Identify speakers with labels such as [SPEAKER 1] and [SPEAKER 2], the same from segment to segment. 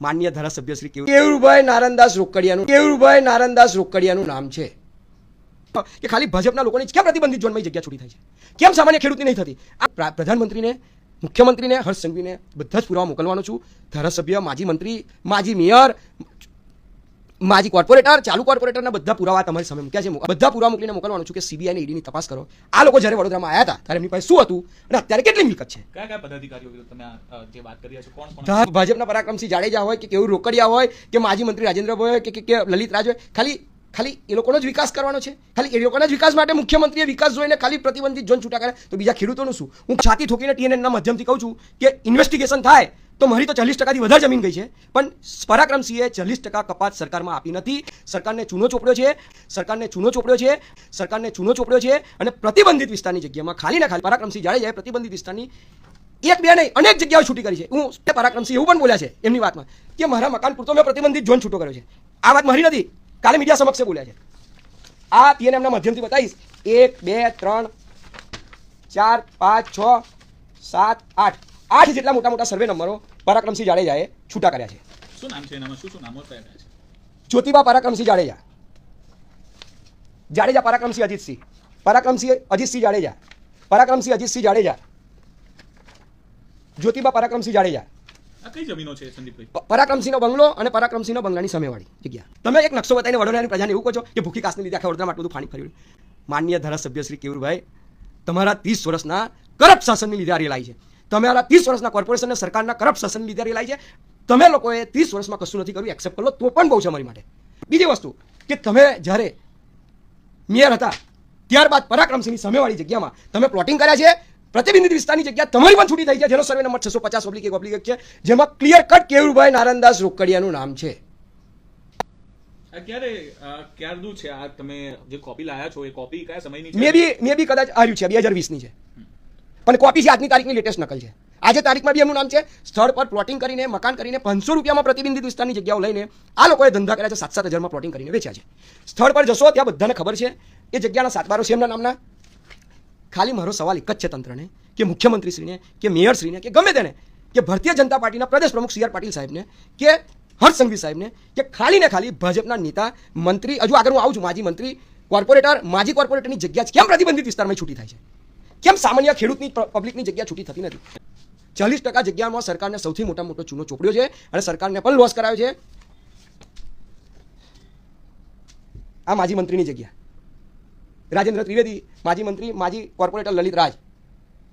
[SPEAKER 1] માન્ય ધારાસભ્ય શ્રી કેવુરભાઈ નારણદાસ રોકડિયાનું કેવુરભાઈ નારણદાસ રોકડિયાનું નામ છે. કે ખાલી ભાજપના લોકોની કેમ પ્રતિબંધિત ઝોનમાં જગ્યા છૂટી થાય છે? કેમ સામાન્ય ખેડૂતની નહીં થતી? આ પ્રા- પ્રધાનમંત્રીને મુખ્યમંત્રીને હર્ષ સંઘવીને બધા જ પુરાવા મોકલવાનો છું. ધારાસભ્ય માજી મંત્રી માજી મેયર માજી કોર્પોરેટર ચાલુ કોર્પોરેટરના બધા પુરાવા તમારી સામે મૂક્યા છે. બધા પુરાવા મોકલીને મોકલવાનું છું કે સીબીઆઈ ને ઈડીની તપાસ કરો. આ લોકો જ્યારે વડોદરામાં આવ્યા હતા ત્યારે એમની પાસે શું હતું અને અત્યારે કેટલી મિલકત છે?
[SPEAKER 2] કયા કયા પદાધિકારીઓ તમે જે વાત કરી છો કોણ કોણ
[SPEAKER 1] ભાજપના પરાક્રમસિંહ જાડેજા હોય કે કેવું રોકડિયા હોય કે માજી મંત્રી રાજેન્દ્રભાઈ હોય કે કે- કે લલિત રાજ હોય ખાલી ખાલી એ લોકોનો જ વિકાસ કરવાનો છે? ખાલી એ લોકોના જ વિકાસ માટે મુખ્યમંત્રીએ વિકાસ જોઈને ખાલી પ્રતિબંધિત ઝોન છૂટા કરે તો બીજા ખેડૂતોનું શું? હું છાતી ઠોકીને ટીએનએનના માધ્યમથી કહું છું કે ઇન્વેસ્ટિગેશન થાય તો મારી તો ચાલીસ ટકાથી વધારે જમીન ગઈ છે. પણ પરાક્રમસિંહે ચાલીસ ટકા કપાત સરકારમાં આપી નથી. સરકારને ચૂનો ચોપડ્યો છે. સરકારને ચૂનો ચોપડ્યો છે. સરકારને ચૂનો ચોપડ્યો છે અને પ્રતિબંધિત વિસ્તારની જગ્યામાં ખાલી ને ખાલી પરાક્રમસિંહ જાડેજાએ પ્રતિબંધિત વિસ્તારની એક, બે નહીં, અનેક જગ્યાઓ છૂટી કરી છે. હું પરાક્રમસિંહ એવું પણ બોલ્યા છે એમની વાતમાં કે મારા મકાન પૂરતો મેં પ્રતિબંધિત ઝોન છૂટો કર્યો છે. આ વાત મારી નથી. કાલે મીડિયા સમક્ષ બોલ્યા છે. આ પીએનએમના માધ્યમથી બતાવીશ. એક, બે, ત્રણ, ચાર, પાંચ, છ, સાત, આઠ. આઠ જેટલા મોટા મોટા સર્વે નંબરો પરાક્રમસિંહ જાડેજાએ છૂટા કર્યા છે.
[SPEAKER 2] શું નામ છે એનામાં? શું શું નામો કયા છે
[SPEAKER 1] જ્યોતિબા પરાક્રમસિંહ જાડેજા. જાડેજા પરાક્રમસિંહ અજીતસિંહ. પરાક્રમસિંહ અજીતસિંહ જાડેજા. પરાક્રમસિંહ અજીતસિંહ જાડેજા. જ્યોતિબા પરાક્રમસિંહ જાડેજા.
[SPEAKER 2] કઈ જમીનો છે સંદીપભાઈ?
[SPEAKER 1] પરાક્રમસિંહનો બંગલો અને પરાક્રમસિંહનો બંગલાની સામેવાળી જગ્યા. તમે એક નકશો બતાવીને વડોદરાની પ્રજાને એવું કહો છો કે ભૂખી કાસને લીધે આખા વડોદરામાં આટલું બધું પાણી ફર્યું માન્ય ધારાસભ્ય શ્રી કેવુરભાઈ તમારા ત્રીસ વર્ષના કરપ્ટ શાસનની લીધે આ રેલાઈ છે. તમારા ત્રીસ વર્ષના કોર્પોરેશનને સરકારના કરપ્ટ શાસન લીધે રહેલાય છે. તમે લોકોએ ત્રીસ વર્ષમાં કશું નથી કર્યું એક્સેપ્ટ કરો તો પણ બહુ છે અમારી માટે. બીજી વસ્તુ કે તમે જ્યારે મેયર હતા ત્યારબાદ પરાક્રમસિંહની સામેવાળી જગ્યામાં તમે પ્લોટિંગ કર્યા છે પ્રતિબંધિત વિસ્તારની જગ્યા તમારી પણ છૂટી થઈ છે જેનો સર્વે નંબર છસો પચાસ ઓબ્લિક એક ઓબ્લિક એક છે જેમાં ક્લિયર કટ કેવુરભાઈ નારાયણદાસ રોકડિયાનું નામ છે.
[SPEAKER 2] આ ક્યારે ક્યારનું છે? આ તમે જે કોપી લાયા છો એ કોપી કયા સમયની છે?
[SPEAKER 1] મે બી મે બી કદાચ આવ્યું છે બે હજાર વીસની છે. પણ કોપી છે, આજની તારીખની લેટેસ્ટ નકલ છે. આજે તારીખમાં બી એમનું નામ છે, સ્થળ પર પ્લોટિંગ કરીને, મકાન કરીને પાંચસો રૂપિયામાં પ્રતિબંધિત વિસ્તારની જગ્યાઓ લઈને આ લોકોએ ધંધા કર્યા છે સાત સાત હજારમાં પ્લોટિંગ કરીને વેચ્યા છે. સ્થળ પર જશો, ત્યાં બધાને ખબર છે, એ જગ્યાના સાતબારો છે એમના નામના. ખાલી મારો સવાલ એક જ છે તંત્રને, કે મુખ્યમંત્રીશ્રીને, કે મેયરશ્રીને, કે ગમે તેને, કે ભારતીય જનતા પાર્ટીના પ્રદેશ પ્રમુખ સી આર પાટીલ સાહેબને, કે હર્ષ સંઘવી સાહેબને, કે ખાલી ને ખાલી ભાજપના નેતા, મંત્રી, હજુ આગળ હું આવું છું, માજી મંત્રી, કોર્પોરેટર, માજી કોર્પોરેટરની જગ્યા કેમ પ્રતિબંધિત વિસ્તારમાં છૂટી થાય છે? કેમ સામાન્ય ખેડૂતની પબ્લિકની જગ્યા છૂટી થતી નથી? ચાલીસ ટકા જગ્યામાં સરકારને સૌથી મોટા મોટો ચૂનો ચોપડ્યો છે અને સરકારને પણ લોસ કરાવ્યો છે. આ માજી મંત્રીની જગ્યા. રાજેન્દ્ર ત્રિવેદી, માજી મંત્રી, માજી કોર્પોરેટર લલિત રાજ,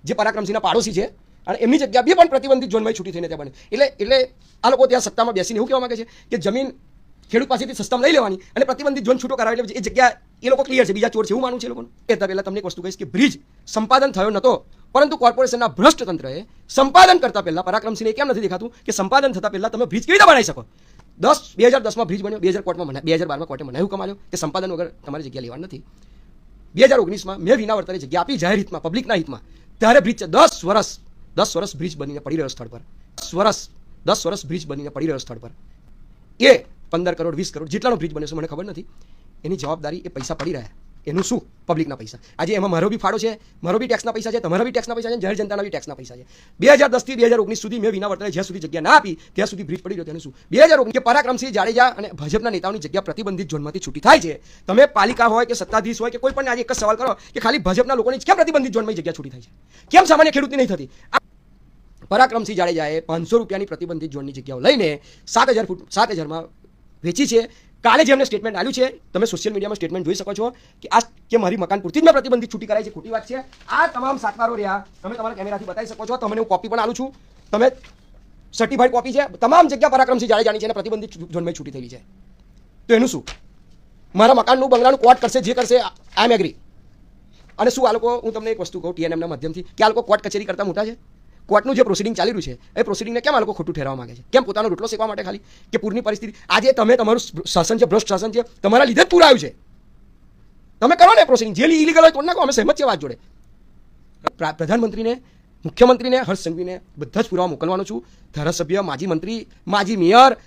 [SPEAKER 1] જે પરાક્રમસિંહના પાડોશી છે અને એમની જગ્યા બી પણ પ્રતિબંધિત ઝોનમાં છૂટી થઈને ત્યાં બને. એટલે એટલે આ લોકો ત્યાં સત્તામાં બેસીને એવું કહેવા માંગે છે કે જમીન ખેડૂત પાસેથી સસ્તામાં લઈ લેવાની અને પ્રતિબંધિત ઝોન છૂટો કરાવી એ જગ્યા એ લોકો ક્લિયર છે. બીજા ચોર છે. એવું માનવું છે એ લોકોનું. પહેલાં તમને એક વસ્તુ કહીશ કે બ્રિજ સંપાદન થયો નહોતો પરંતુ કોર્પોરેશનના ભ્રષ્ટ તંત્રએ સંપાદન કરતા પહેલા પરાક્રમસિંહને કેમ નથી દેખાતું કે સંપાદન થતા પહેલા તમે બ્રિજ કેવી રીતે બનાવી શકો? દસ, બે હજાર દસમાં બ્રિજ બન્યો, બે હજાર કોર્ટમાં બે હજાર બારમાં કોર્ટે મનાયું કમાયો. કે સંપાદન વગર તમારી જગ્યા લેવાની નથી. બે હજાર ઓગણીસમાં મેં વિના વર્તને જગ્યા આપી, જાહેર હિતમાં, પબ્લિકના હિતમાં. ત્યારે બ્રિજ દસ વર્ષ દસ વર્ષ બ્રિજ બનીને પડી રહ્યો સ્થળ પર. દસ વર્ષ દસ વર્ષ બ્રિજ બનીને પડી રહ્યો સ્થળ પર. એ પંદર કરોડ, વીસ કરોડ જેટલાનો બ્રિજ બન્યો છે, મને ખબર નથી. એની જવાબદારી એ પૈસા પડી રહ્યા એનું શું? પબ્લિકના પૈસા. આજે એમાં મારો બી ફાળો છે, મારો બી ટેક્સના પૈસા છે, તમારા બી ટેક્સના પૈસા છે જાહેર જનતાના બી ટેક્સના પૈસા છે. બે હજાર દસથી બે હજાર ઓગણીસ સુધી મેં વિના વર્તને જ્યાં સુધી જગ્યા ના આપી, ત્યાં સુધી બ્રિજ પડી રહ્યો તેનું શું? બે હજાર ઓગણીસ પરાક્રમસિંહ જાડેજા અને ભાજપના નેતાઓની જગ્યા પ્રતિબંધિત ઝોનમાંથી છૂટી થાય છે. તમે પાલિકા હોય કે સત્તાધીશ હોય કે કોઈ પણ આજે એક જ સવાલ કરો કે ખાલી ભાજપના લોકોની કેમ પ્રતિબંધિત ઝોનમાં જગ્યા છૂટી થાય છે? કેમ સામાન્ય ખેડૂતની નહીં થતી? પરાક્રમસિંહ જાડેજાએ પાંચસો રૂપિયાની પ્રતિબંધિત ઝોનની જગ્યાઓ લઈને સાત હજાર ફૂટ, સાત હજારમાં વેચી છે. કાલે જે એમને સ્ટેટમેન્ટ આવ્યું છે, તમે સોશિયલ મીડિયામાં સ્ટેટમેન્ટ જોઈ શકો છો કે આ કે મારી મકાન પૂરતી જ મેં પ્રતિબંધિત છૂટી કરાઈ છે. ખોટી વાત છે. આ તમામ સાતવારો રહ્યા. તમે તમારા કેમેરાથી બતાવી શકો છો. તમને હું કોપી પણ આલું છું. તમે સર્ટિફાઈડ કોપી છે. તમામ જગ્યા પરાક્રમસિંહ જાણી છે અને પ્રતિબંધિત ઝોનમાં છૂટી થયેલી છે. તો એનું શું? મારા મકાનનું બંગલાનું કોર્ટ કરશે, જે કરશે આઈ એમ એગ્રી અને શું આ લોકો હું તમને એક વસ્તુ કહું ટીએનએમના માધ્યમથી, કે આ લોકો કોર્ટ કચેરી કરતા મોટા છે? કોર્ટનું જે પ્રોસિડિંગ ચાલી રહ્યું છે, એ પ્રોસિડિંગને કેમ આ લોકો ખોટું ઠેરવા માંગે છે? કેમ પોતાનો રોટલો શેકવા માટે ખાલી? કે પૂરની પરિસ્થિતિ? આજે તમે તમારું શાસન છે, ભ્રષ્ટ શાસન છે, તમારા લીધે જ પૂર આવ્યું છે. તમે કરો ને પ્રોસિડિંગ જે ઇલીગલ હોય તો નાખો, અમે સહેમત છે વાત જોડે. પ્રધાનમંત્રીને, મુખ્યમંત્રીને, હર્ષ સંઘવીને બધા જ પુરાવા મોકલવાનો છું. ધારાસભ્ય, માજી મંત્રી, માજી મેયર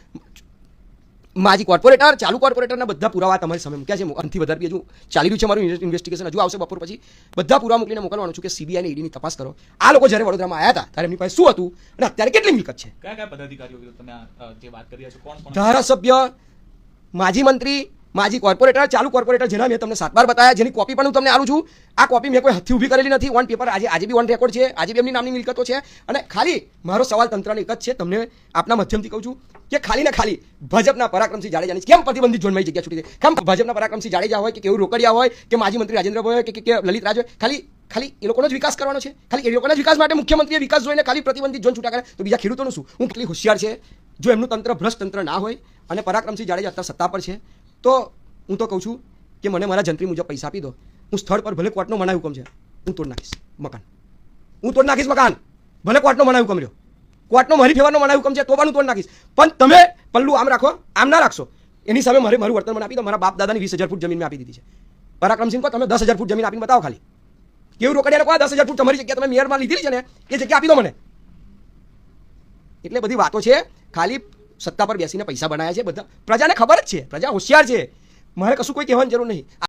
[SPEAKER 1] માજી કોર્પોરેટર ચાલુ કોર્પોરેટરના બધા પુરાવા તમારી સામે મૂક્યા છે. અંતથી વધારે હજુ ચાલી રહ્યું છે મારું ઇન્વેસ્ટિગેશન હજુ આવશે બપોર પછી. બધા પુરાવા મોકલીને મોકલવાનું છું કે સીબીઆઈ અને ઈડીની તપાસ કરો. આ લોકો જ્યારે વડોદરામાં આવ્યા હતા ત્યારે એમની પાસે શું હતું અને અત્યારે કેટલી મિલકત છે?
[SPEAKER 2] કયા કયા પદાધિકારીઓ તમે જે વાત કરી રહ્યા છો? કોણ
[SPEAKER 1] ધારાસભ્ય માજી મંત્રી માજી કોર્પોરેટર ચાલુ કોર્પોરેટર જેના મેં તમને સાત બાર બતાવ્યા જેની કોપી પણ હું તમને આલું છું. આ કોપી મેં કોઈ હથથી ઊભી કરેલી નથી. ઓન પેપર આજે આજે બી ઓન રેકોર્ડ છે. આજે બી એમની નામની મિલકતો છે. અને ખાલી મારો સવાલ તંત્રને એક જ છે. તમને આપના માધ્યમથી કહું છું કે ખાલી ને ખાલી ભાજપના પરાક્રમસિંહ જાડેજાની કેમ પ્રતિબંધિત ઝોનમાં જગ્યા છૂટી છે કેમ ભાજપના પરાક્રમસિંહ જાડેજા હોય કે કેવું રોકડિયા હોય કે માજી મંત્રી રાજેન્દ્રભાઈ હોય કે લલિત રાજ હોય? ખાલી ખાલી એ લોકોનો જ વિકાસ કરવાનો છે. ખાલી એ લોકોના વિકાસ માટે મુખ્યમંત્રીએ વિકાસ જોઈને ખાલી પ્રતિબંધિત ઝોન છૂટા કરે. તો બીજા ખેડૂતોનું શું? હું કેટલી હોશિયાર છે? જો એમનું તંત્ર ભ્રષ્ટ તંત્ર ના હોય અને પરાક્રમસિંહ જાડેજા અત્યારે સત્તા પર છે તો હું તો કહું છું કે મને મારા જંત્રી મુજબ પૈસા આપી દો. હું સ્થળ પર ભલે કોર્ટનો મનાય હુકમ છે. હું તોડ નાખીશ મકાન. હું તોડ નાખીશ મકાન. ભલે કોર્ટનો મનાય હુકમ રહ્યો. કોર્ટનો મારી ફેવરનો મનાય હુકમ છે તો પણ હું તોડ નાખીશ. પણ તમે પલ્લું આમ રાખો, આમ ના રાખશો. એની સામે મારે મારું વર્તન મને આપી દો. મારા બાપ દાદાની વીસ હજાર ફૂટ જમીન આપી દીધી છે. પરાક્રમસિંહ કહો, તમે દસ હજાર ફૂટ જમીન આપીને બતાવો ખાલી. કેવું રોકડિયા લોકો દસ હજાર ફૂટ તમારી જગ્યા તમે મેયરમાં લીધેલી છે ને, એ જગ્યા આપી દો મને. એટલે બધી વાતો છે. ખાલી સત્તા પર બેસીને પૈસા બનાવ્યા છે બધા. પ્રજાને ખબર જ છે. પ્રજા હોશિયાર છે. મારે કશું કોઈ કહેવાની જરૂર નહીં.